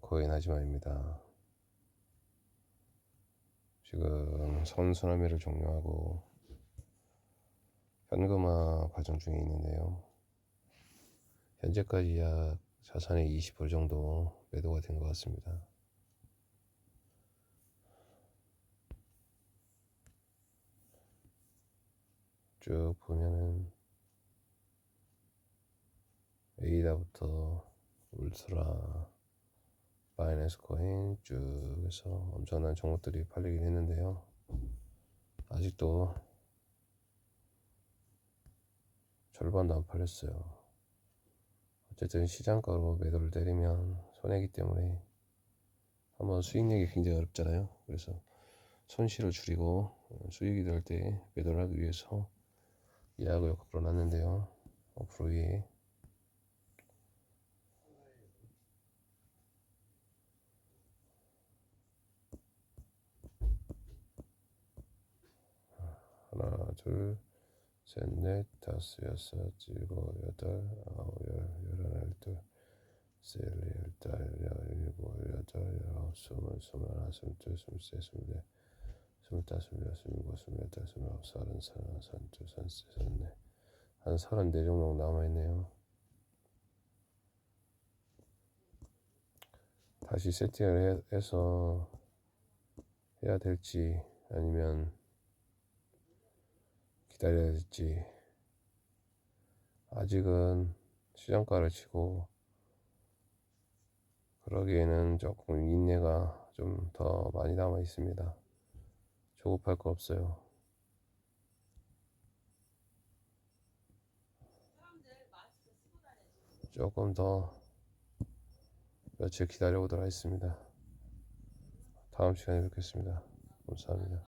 코인 하지마입니다. 지금 선수나미를 종료하고 현금화 과정 중에 있는데요. 현재까지 약 자산의 20% 정도 매도가 된 것 같습니다. 쭉 보면은 에이다부터 울트라 바이낸스 코인 쭉 해서 엄청난 종목들이 팔리긴 했는데요. 아직도 절반도 안 팔렸어요. 어쨌든 시장가로 매도를 때리면 손해기 때문에 한번 수익 내기 굉장히 어렵잖아요. 그래서 손실을 줄이고 수익이 될 때 매도를 하기 위해서 예약을 옆으로 놨는데요. 앞으로 위에 하나, 둘, 셋, 넷, 다섯, 여섯, 일곱, 여덟, 아홉, 열, 열하나, 열둘, 셋, 열다, 열, 일곱, 여덟, 열아홉, 스물, 스물하나, 스물둘, 스물셋, 스물넷, 스물다섯, 스물여섯, 스물일곱, 스물여덟, 스물아홉, 서른, 서른하나, 서른둘, 서른셋, 서른넷 한 서른 네 종목 남아있네요. 다시 세팅을 해, 해서 해야 될지 아니면 기다려야 될지 아직은 시장가를 치고 그러기에는 조금 인내가 좀 더 많이 남아 있습니다. 조급할 거 없어요. 조금 더 며칠 기다려 보도록 하겠습니다. 다음 시간에 뵙겠습니다. 감사합니다.